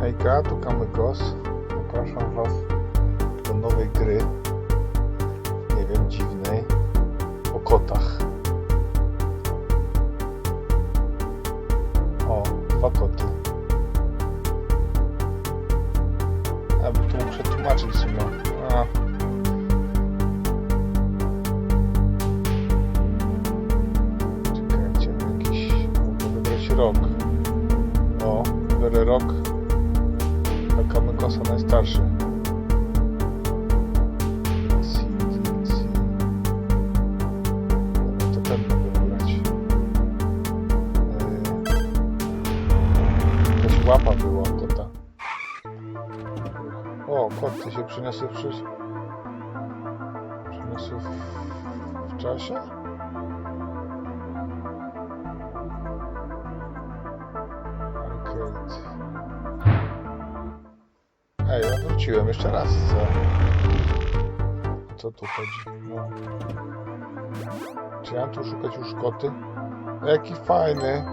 Hejka, tu Kamykos. Zapraszam Was do nowej gry. Nie wiem, dziwnej. O kotach. O, dwa koty. A, bo tu muszę tłumaczyć. A. Czekajcie, jakiś... Mogę wybrać rok. O, biorę rok. A Kamykosa najstarszy. To ten mogę wybrać. Yy, Jakaś łapa była kota. O, kot, ty się przyniosły przy... Przyniosły w, w czasie? Ej, ja wróciłem jeszcze raz, co? Co tu chodzi? No. Czy ja tu szukać już koty? Jaki fajny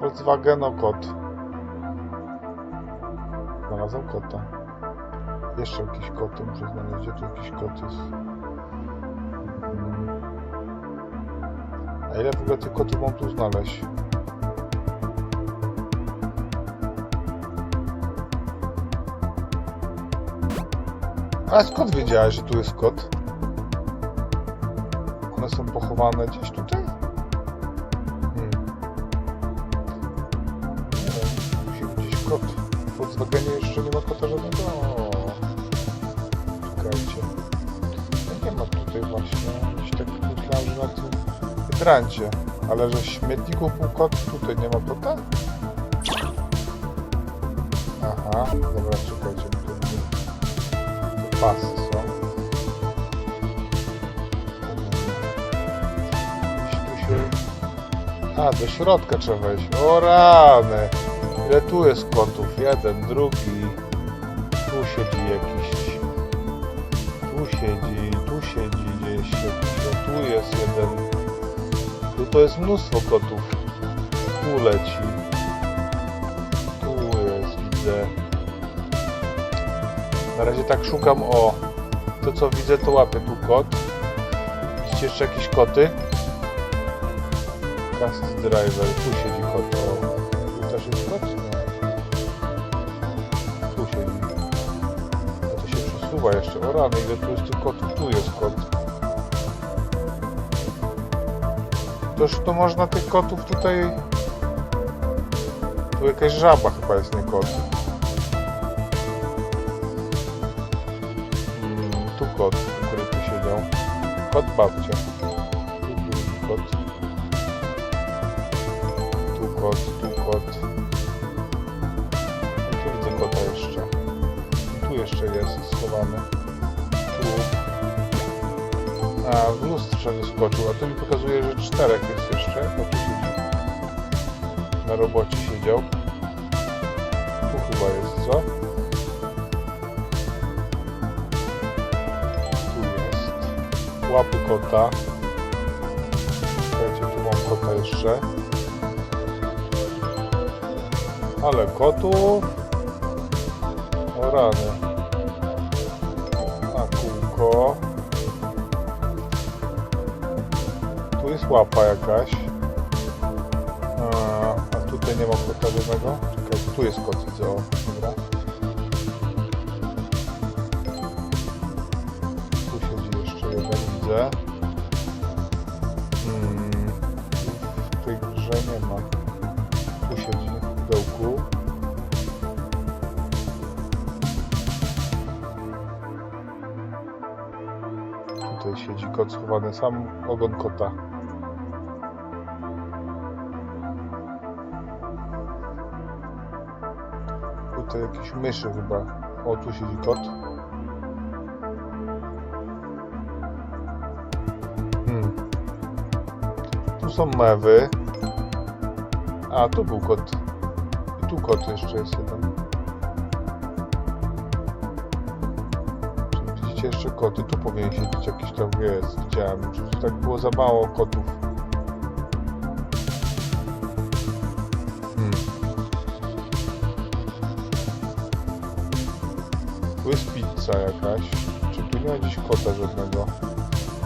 Volkswageno kot. Znalazłem kota. Jeszcze jakieś koty muszę znaleźć. Gdzie tu jakiś kot jest? A ile w ogóle tych kotów mam tu znaleźć? A skąd wiedziałeś, że tu jest kot? One są pochowane gdzieś tutaj? Hmm. Nie musi gdzieś kot. W Volkswagenie jeszcze nie ma kota żadnego. Czekajcie. No nie ma tutaj właśnie. Gdzieś tak myślałem, że na tym hydrancie. Ale że w śmietniku był kot, tutaj nie ma kota? Aha, dobra, czekajcie. Pasy są. A, do środka trzeba wejść. O rany! Ile tu jest kotów? Jeden, drugi. Tu siedzi jakiś. Tu siedzi, tu siedzi gdzieś jakiś. O, tu jest jeden. Tu to jest mnóstwo kotów. Tu leci. Tu jest, widzę. Na razie tak szukam o. To co widzę to łapię tu kot. Widzicie jeszcze jakieś koty? Cast driver, tu siedzi kot. O. Tu też jest kot? Tu siedzi. A to się przesuwa jeszcze. O rany, ile tu jest tych kotów? Tu jest kot. Toż to można tych kotów tutaj... Tu jakaś żaba chyba jest, nie kot. Kot babcia. Tu drugi kot. Tu kot, tu kot. I tu widzę kota jeszcze. I tu jeszcze jest schowany. Tu. A, w lustrze wyskoczył, a tu mi pokazuje, że czterech jest jeszcze. Na robocie siedział. Tu chyba jest, co? Łapy kota. Słuchajcie, tu mam kota jeszcze. Ale kotów. O rany. A kółko. Tu jest łapa jakaś. A, a tutaj nie ma kota żadnego. Tu jest kot, widzę. O, dobra. Hmm, w tej grze nie ma. Tu w dołku. Tutaj siedzi kot schowany, sam ogon kota. Tutaj jakieś myszy chyba. O, tu siedzi kot. Tu są mewy. A, tu był kot. I tu kot jeszcze jest jeden. Czy widzicie jeszcze koty? Tu powinien siedzieć jakiś tam jest. Widziałem. Czy tak było za mało kotów? Hmm. Tu jest pizza jakaś. Czy tu nie ma gdzieś kota żadnego?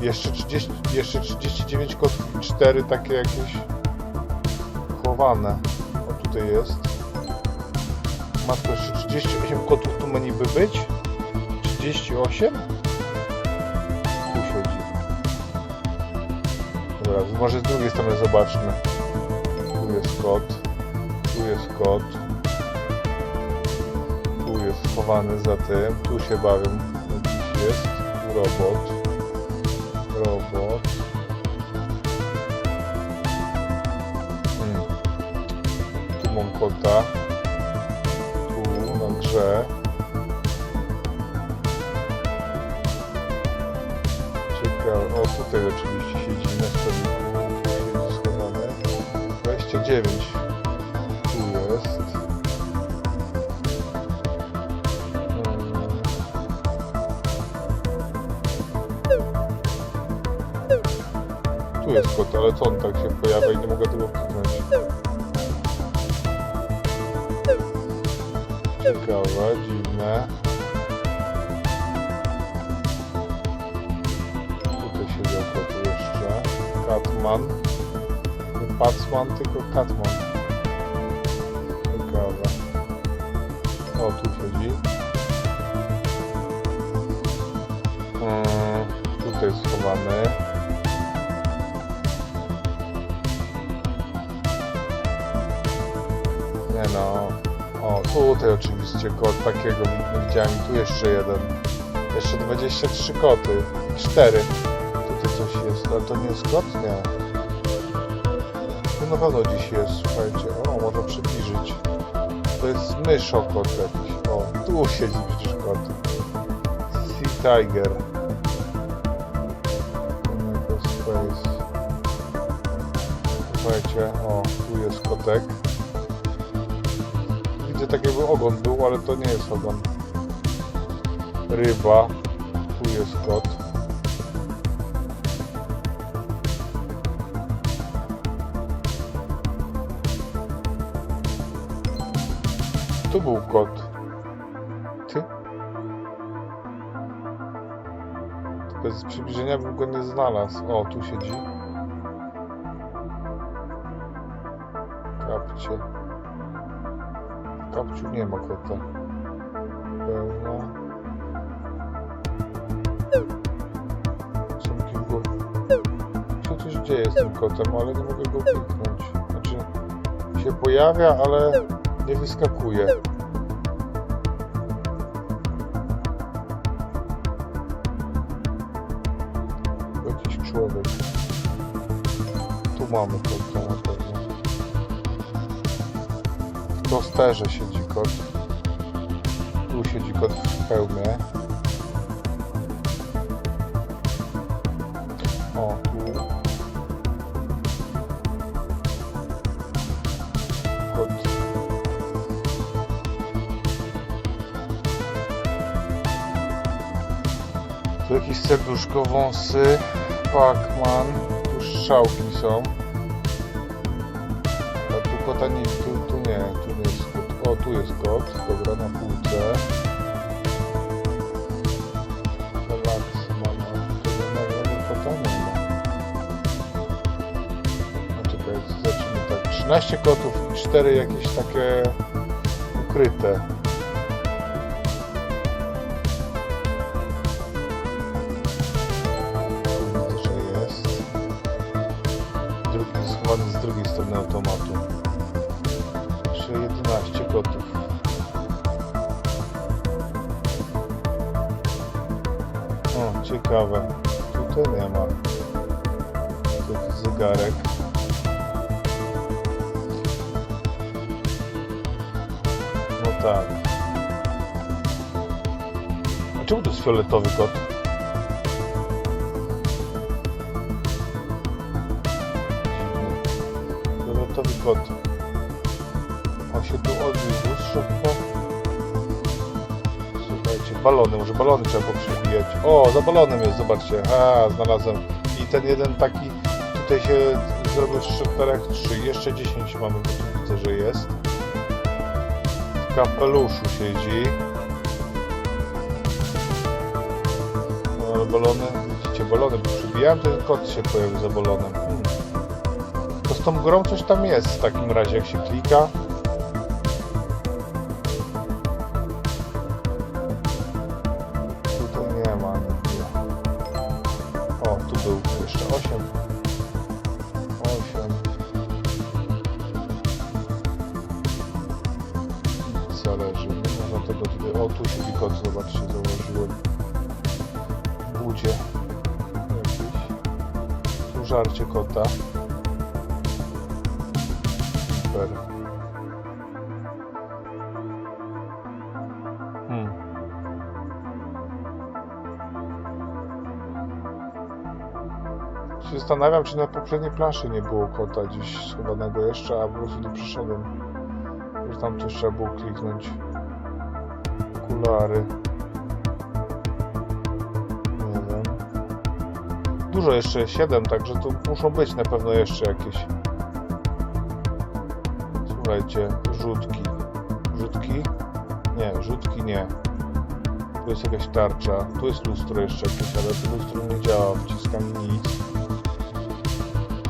Jeszcze 30, jeszcze 39 kotów i 4 takie jakieś chowane. O tutaj jest. Matko, jeszcze 38 kotów tu ma niby być? 38? Tu siedzi. Dobra, może z drugiej strony zobaczmy. Tu jest kot. Tu jest kot. Tu jest schowany za tym. Tu się bawią. Jakiś jest. Robot. Robot. Hmm. Tu mam kota. Tu na grze. Ciekawe. O, tutaj oczywiście siedzi na stoliku. Tu siedzi schowany. 29. Tu jest kot, ale co on tak się pojawia i nie mogę tego kliknąć. Ciekawe, dziwne. Tutaj siedział kot jeszcze. Catman. Nie Pacman, tylko Catman. Ciekawe. O, tu siedzi. Mm, tutaj schowany. No. O, tutaj oczywiście kot takiego widziałem. I Tu jeszcze jeden. Jeszcze 23 koty. 4. Tutaj coś jest, ale to nie jest kot? Nie. Tu na pewno dziś jest, słuchajcie. O, można przybliżyć. To jest myszokot jakiś. O, tu siedzi przecież kot. Sea Tiger. Space. Słuchajcie, o, tu jest kotek. Widzę tak jakby ogon był, ale to nie jest ogon. Ryba. Tu jest kot. Tu był kot. Ty? Bez przybliżenia bym go nie znalazł. O, tu siedzi. Kapcie. Kapciu nie ma kota. Pełna. Co mi go... Co tu dzieje z tym kotem, ale nie mogę go kliknąć. Znaczy, się pojawia, ale nie wyskakuje. Jakiś człowiek. Tu mamy kota W tosterze siedzi kot. Tu siedzi kot w hełmie. O, tu. Kot. Tu jakieś serduszko, wąsy, Pac-Man, tu strzałki są. A tu kota nie, tu, tu jest kot, dobra, na półce. Relaks, mama. Tu normalnego kota nie ma. No czekaj, zacznijmy tak. 13 kotów i 4 jakieś takie ukryte. O, ciekawe. Tutaj nie ma. Tu zegarek. No tak. A czemu to jest fioletowy kot? Fioletowy kot. Balony, może balony trzeba poprzybijać. O, za balonem jest, zobaczcie. A, znalazłem. I ten jeden taki tutaj się zrobił z czterech, trzy. Jeszcze 10 mamy, bo widzę, że jest. W kapeluszu siedzi. balony. Widzicie, balony przybijałem, ten kot się pojawił za balonem. Hmm. To z tą grą coś tam jest w takim razie, jak się klika. Jeszcze 8. 8. Zależy. Można tego tutaj... O, tu się kot, zobaczcie, założyłem. Budzie. Jakiś. Tu żarcie kota. Zastanawiam, czy na poprzedniej planszy nie było kota gdzieś schowanego jeszcze, a po prostu nie przyszedłem. Że tam coś trzeba było kliknąć. Okulary. Nie wiem. Dużo jeszcze, 7, także tu muszą być na pewno jeszcze jakieś. Słuchajcie, rzutki. Rzutki? Nie, rzutki nie. Tu jest jakaś tarcza. Tu jest lustro jeszcze ale to lustro nie działa. Wciskam nic.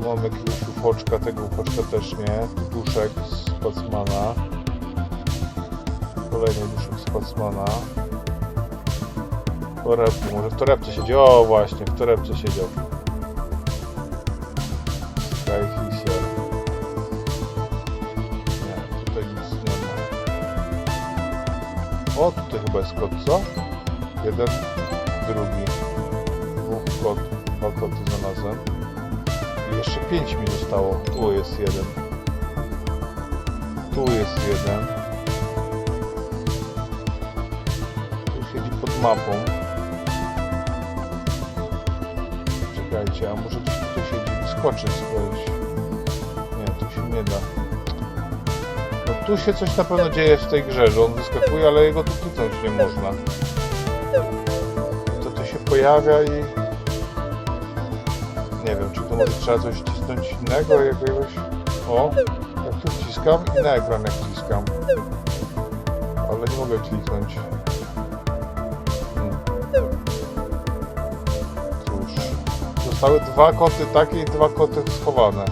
Tu mamy jakiegoś ufoczka, tego ufoczka też nie. Tu duszek z Pacmana. Kolejny duszek z Pacmana. W torebku, może w torebce siedział. O właśnie, w torebce siedział. Skyfisher. Nie, tutaj nic nie ma. O, tutaj chyba jest kot, co? Jeden, drugi. Dwóch kot, dwa koty znalazłem. Jeszcze pięć mi zostało. Tu jest jeden. Tu jest jeden. Tu siedzi pod mapą. Czekajcie, a może gdzieś tu siedzi? Skoczyć skądś. Nie, tu się nie da. No tu się coś na pewno dzieje w tej grze, że on wyskakuje, ale jego tu kliknąć nie można. To tu się pojawia i... Nie wiem, czy może trzeba coś wcisnąć innego, jakiegoś... O, jak tu wciskam i na ekran jak wciskam. Ale nie mogę kliknąć. Cóż, zostały dwa koty takie i dwa koty schowane.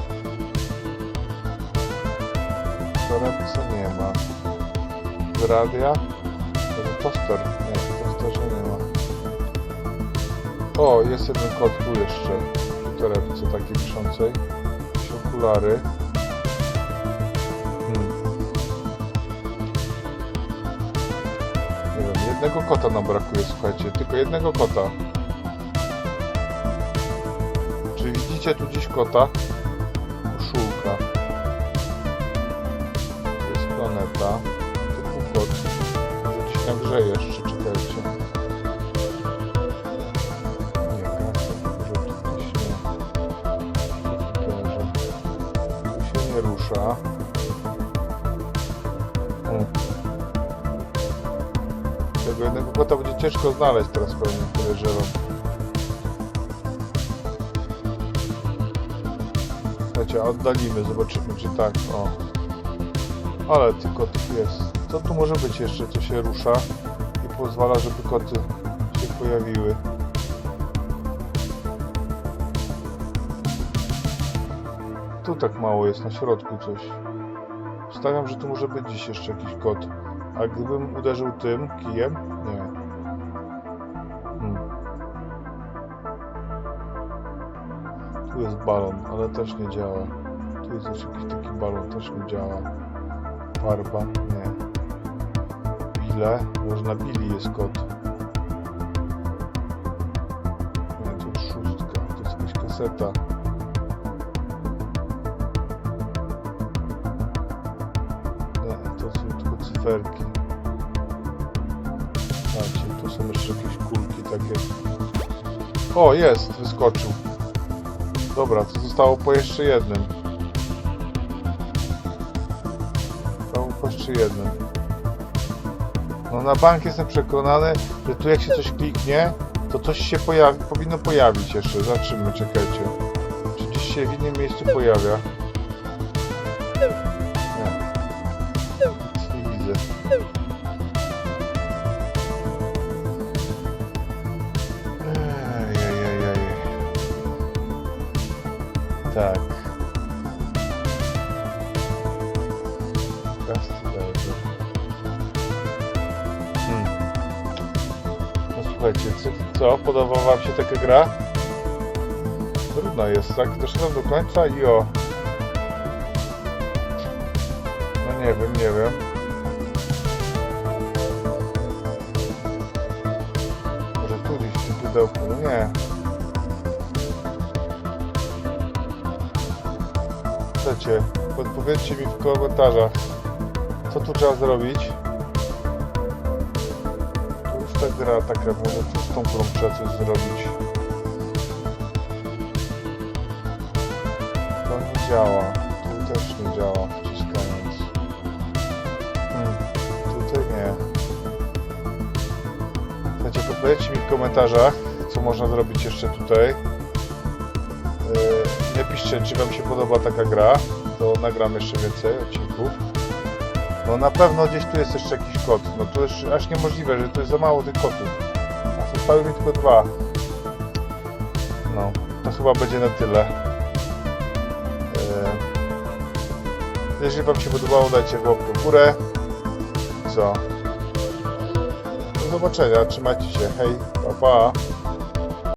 Torebce nie ma. Radia? To toster. Nie, tosterze nie ma. O, jest jeden kot tu jeszcze. Torebce takiej wiszącej. Okulary. Hmm. Nie wiem, jednego kota nam brakuje, słuchajcie. Tylko jednego kota. Czy widzicie tu gdzieś kota? Koszulka. To jest planeta. Był kot. Może gdzieś na grze jeszcze, Tego jednego kota będzie ciężko znaleźć teraz pewnie, podejrzewam. Słuchajcie, oddalimy, zobaczymy czy tak, o. Ale tych kotów jest. Co tu może być jeszcze, co się rusza i pozwala, żeby koty się pojawiły? Tu tak mało jest na środku coś. Stawiam, że tu może być dziś jeszcze jakiś kot. A gdybym uderzył tym kijem? Nie. Hmm. Tu jest balon, ale też nie działa. Tu jest jeszcze jakiś taki balon, też nie działa. Farba? Nie. Bile? Może na Billy jest kot. Nie, to już szóstka. To jest jakaś kaseta. Cyferki. Patrzcie, tu są jeszcze jakieś kulki takie. O, jest! Wyskoczył. Dobra, to zostało po jeszcze jednym. Zostało po jeszcze jednym. No na bank jestem przekonany, że tu jak się coś kliknie, to coś się pojawi, powinno pojawić jeszcze. Zobaczymy, czekajcie. Czy gdzieś się w innym miejscu pojawia? Tak. Cast Driver. Hmm. No słuchajcie, co- co? Podoba wam się taka gra? Trudno jest, tak? Doszedłem do końca i o. No nie wiem, nie wiem. Może tu gdzieś w pudełku, no nie. Chcecie, podpowiedzcie mi w komentarzach, co tu trzeba zrobić. To już ta gra taka, może tu z tą grą trzeba coś zrobić. To nie działa. Tu też nie działa, wciskając. Hmm, tutaj nie. Słuchajcie, podpowiedzcie mi w komentarzach, co można zrobić jeszcze tutaj. Napiszcie, czy Wam się podoba taka gra, to nagram jeszcze więcej odcinków. No na pewno gdzieś tu jest jeszcze jakiś kod. No to już aż niemożliwe, że to jest za mało tych kotów. A zostały mi tylko dwa. No, to chyba będzie na tyle. Yy, Jeżeli Wam się podobało, dajcie łapkę w górę. Co? Do zobaczenia, trzymajcie się, hej, pa pa.